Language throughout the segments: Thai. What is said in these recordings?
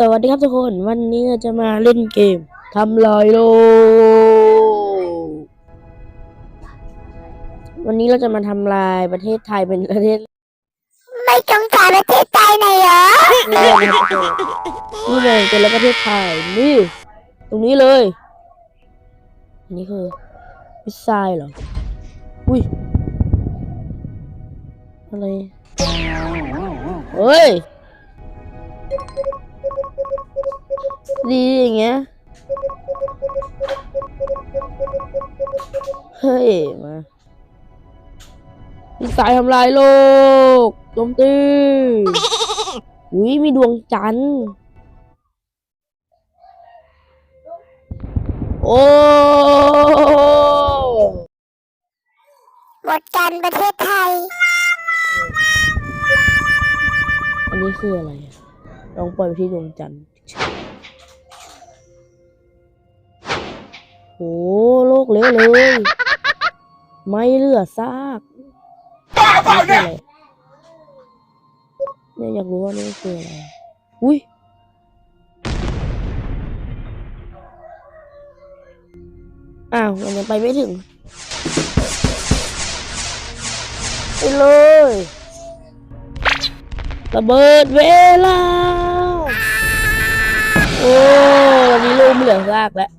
สวัสดีครับทุกคนวันนี้เราจะมาเล่นเกมทำลายโลกวันนี้เราจะมาทำลายประเทศไทยเป็นประเทศไม่สงสารประเทศไทยหน่อยเหรอแรกนะครับทุกคนนี่เลยเป็นประเทศไทยนี่ตรงนี้เลยอันนี้คือมิสไซล์เหรออุ้ยอะไรเฮ้ย ดีอย่างเงี้ย เฮ้ย มามิสไซล์ทำลายโลกโจมตีอุ้ยมีดวงจันทร์ โอ้หมดกันประเทศไทย อันนี้คืออะไรอะลองปล่อยไปที่ดวงจันทร์ โอ้โลกเละเลย ไม่เหลือซากนี่คือะไรเนี่ยอยากรู้ว่านี่คืออะไร อุ้ยอ้าวมันยังไปไม่ถึง ไปเลยระเบิดเวลา โอ้มีลูมเหลือซากแล้ว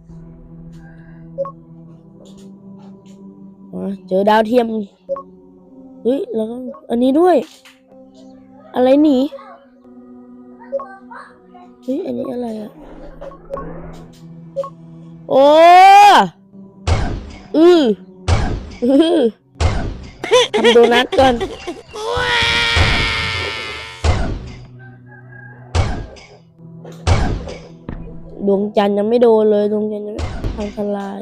เจอดาวเทียมเฮ้ยแล้วก็อันนี้ด้วย อะไรหนีเฮ้ยอันนี้อะไรอะโอ้อืออือทำโดนัทก่อนดวงจันทร์ยังไม่โดนเลยดวงจันทร์ยังไม่พังทลาย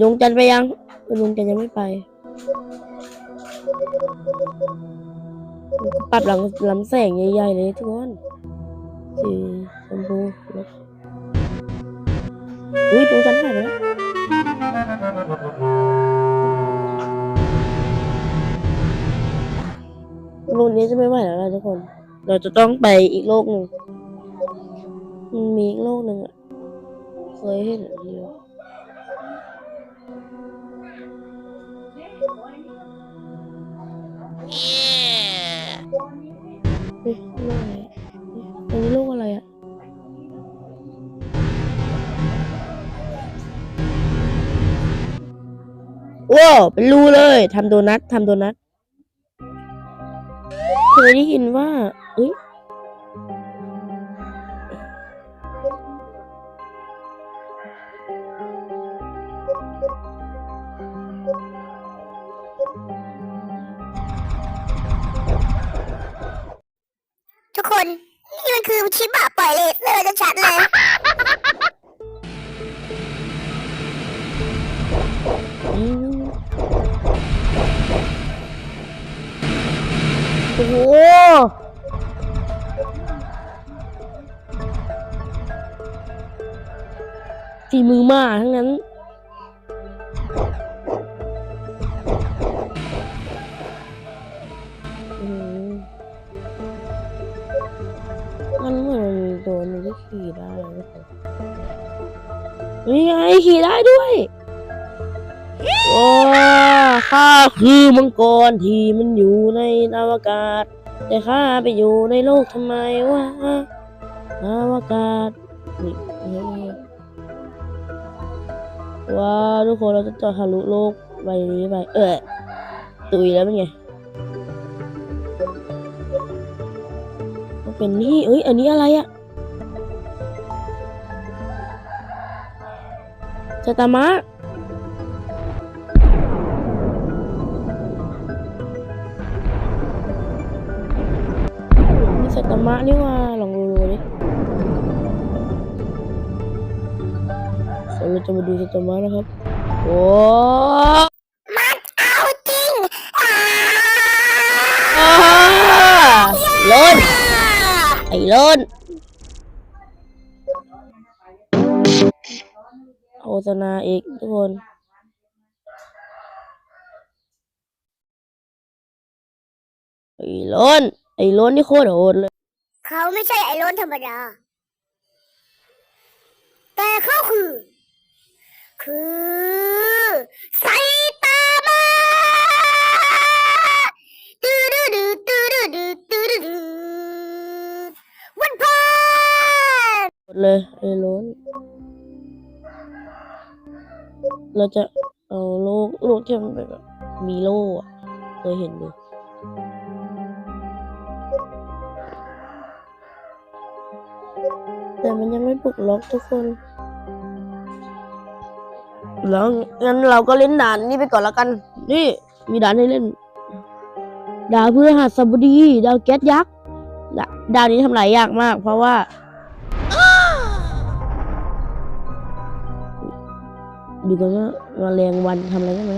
ดวงจันทร์ไปยังดวงจันทร์ยังไม่ไปปรับหลังลำแสงใหญ่ๆเลยทุกคนสีชมพูแล้วอุ้ยดวงจันทร์หายไปแล้วโลกนี้จะไม่ไหวแล้วละทุกคน เราจะต้องไปอีกโลกหนึ่งมันมีอีกโลกหนึ่งอะเคยเห็นอันนี้วะ เป็นรูเลยทำโดนัททำโดนัทเคยได้ยินว่าเอ้ยทุกคน นี่มันคือชิบะปล่อยเลเซอร์จะชัดเลย โอ้โหฝีมือมาทั้งนั้น มันเหมือนมันมีตัวนึงที่ขี่ได้นี่ไงขี่ได้ด้วย โอ้ ข้าคือมังกรที่มันอยู่ในอวกาศ แต่ข้าไปอยู่ในโลกทำไมวะอวกาศนี่ว้าวทุกคนเราจะจอดทะลุโลกใบนี้ไป เออตุยแล้วเป็นไงมันเป็นนี่เอ้ย อันนี้อะไรอะสตามะ นี่ว่าลองดูดูดิเราจะมาดูสัตมะนะครับ โอ้มันเอาจริงอ่าอาล้นไอ้ล้นโฆษณาอีกทุกคนไอ้ล้นไอ้ล้นนี่โคตรโหดเลย เขาไม่ใช่ไอรอนธรรมดา แต่เขาคือ คือไซตามะตื้อดื้อดื้อตื้อดื้อดื้อตื้อดื้อดื้อวันพ่อหมดเลยไอ้ล้นเราจะเอาโลกโลกที่มันแบบมีโล่อะเคยเห็นอยู่ แต่มันยังไม่ปลุกล็อกทุกคนแล้วงั้นเราก็เล่นด่านนี้ไปก่อนล้วกัน นี่ มีด่านให้เล่น ดาวพฤหัสบดี ดาวแก๊สยักษ์ดาดาวนี้ทำหลายยากมาก เพราะว่า ดูกันว่าแมาแรงวันทำอะไรได้ไหม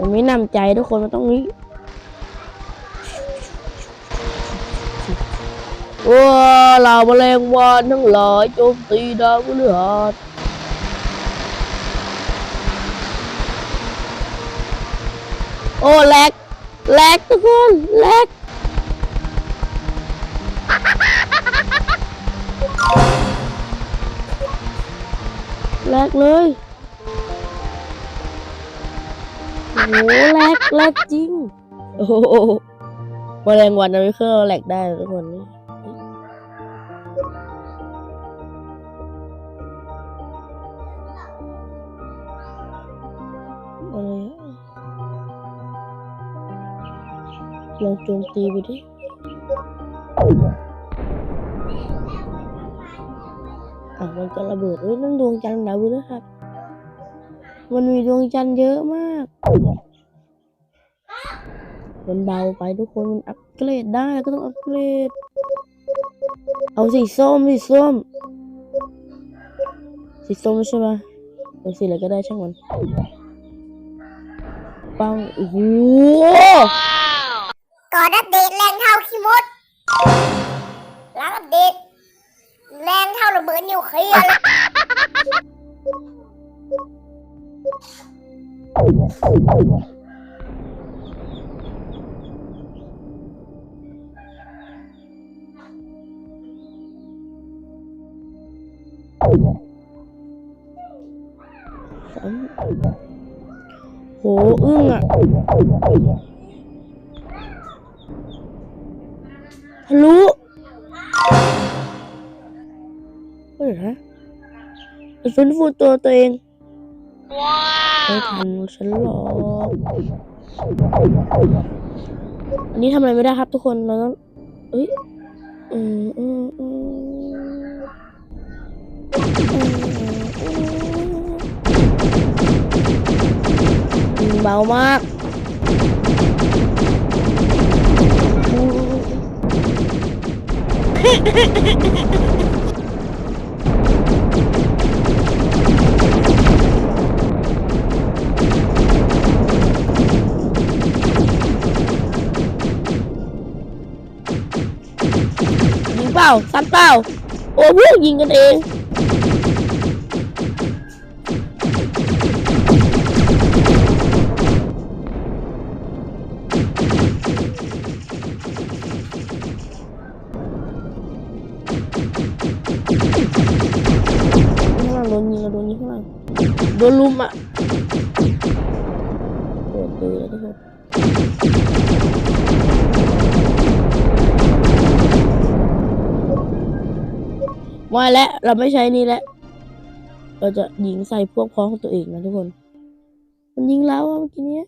มันไม่นำใจทุกคนมันต้องนี้ว้าเหล่าแมลงวันทั้งหลายโจมตีดาวพฤหัสโอ้แลกแลกทุกคนแลกแลกเลย หแลกแลกจริง โอ้โหแมลงวันนะไม่เคยแลกได้ทุกคนนี่อะไรอะลองโจมตีไปดิอะมันก็ระเบิดเอ้ยนั่นดวงจันทร์ดาวพฤหัสมันมีดวงจันทร์เยอะมาก มันเบาไปทุกคนมันอัปเกรดได้ก็ต้องอัปเกรด เอาสีส้มสีส้มสีส้มใช่ไหมเอาสีอะไรก็ได้ช่างมันปังโอ้โหก่อนอัปเดตแรงเท่าขี้มดหลังอัปเดตแรงเท่าระเบิดนิวเคลียร์ลย โห อึ้งอะทะลุเฮ้ยฮะไปฟื้นฟูตัวตัวเองไม่ทันฉันหรอกอันนี้ทำอะไรไม่ได้ครับทุกคนเราต้องเอ้ยอืมอืมอืม เบามากยิงเปล่าซ้ำเปล่า โอ้พวกยิงกันเอง โดนลุมอะโดนตีแล้วทุกคนไม่แล้วเราไม่ใช้นี่แล้วเราจะยิงใส่พวกพ้องของตัวเองนะทุกคน มันยิงแล้วเมื่อกี้เนี้ย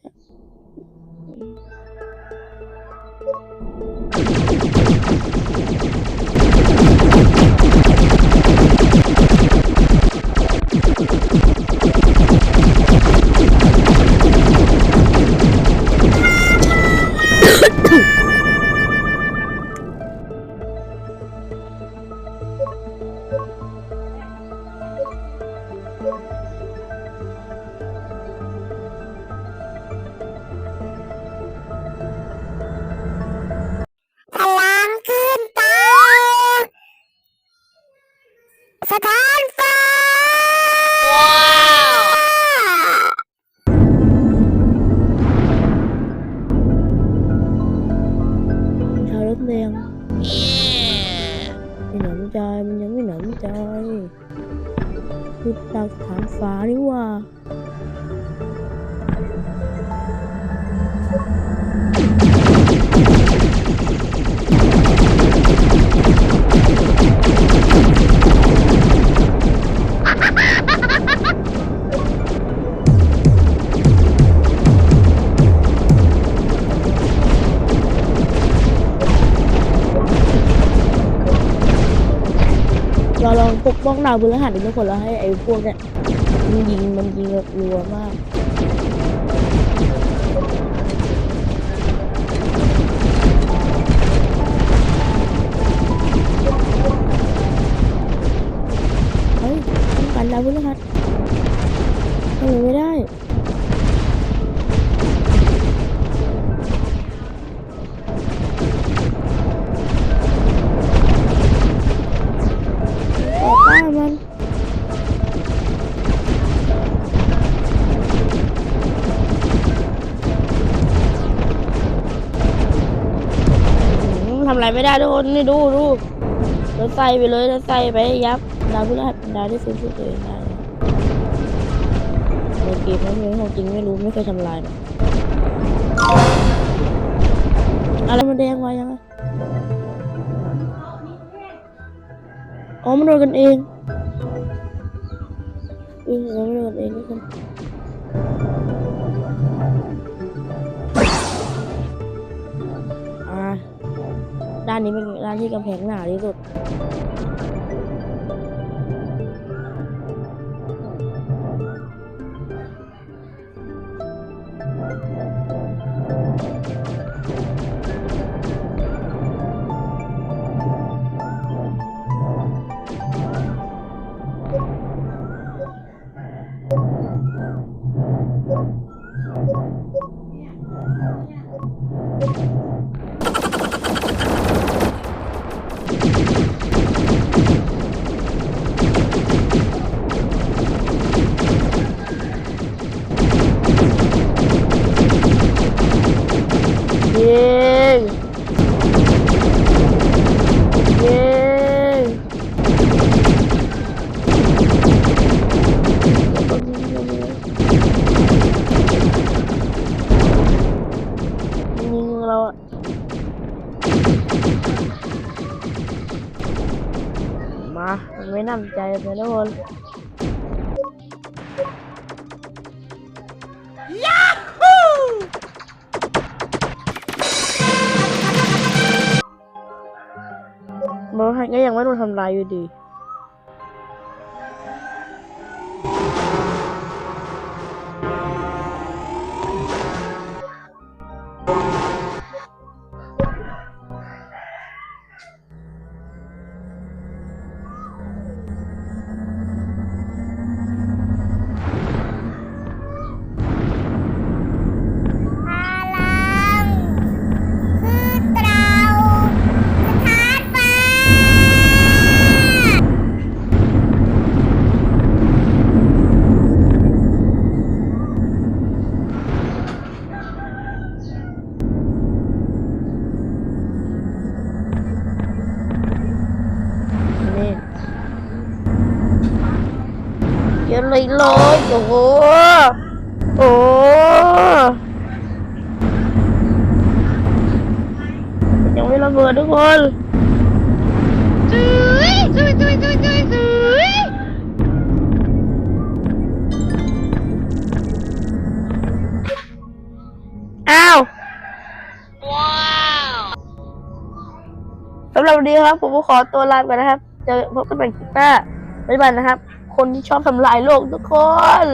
คือดาว ทางฟ้าว่าเราลองปกป้องดาวพฤหัสดูทุกคนแล้วให้ไอ้พวกเนี่ยมันยิงมันยิงแบบรัวมากเฮ้ยต้องกันดาวพฤหัสทำไมไม่ได้ ไม่ได้ทุกคนนี่ดูดูราใส่ไปเลยราใส่ไปยับดาวพฤหัสเป็นดาวที่ฟื้นฟูตัวเองได้นะในเกมนั้นเป็นของจริงไม่รู้ไม่เคยทำลายมันอะไรมันแดงไว้ยังไงอ๋อมันโดนกันเองอืมเราไม่โดนกันเองทุกคน ด้านนี้เป็นด้านที่กำแพงหนาที่สุด มามันไม่นำใจเลยทุกคนบอฮันก็ยังไม่โดนทำลายอยู่ดี เยอะเลยเลย โอ้โหโอ้ยังไม่ระเบิดทุกคนอ้าวสำหรับวันนี้ครับ ผมก็ขอตัวลาไปก่อนนะครับ เจอพบกันใหม่คลิปหน้าบ๊ายบายนะครับ คนที่ชอบทำลายโลกทุกคน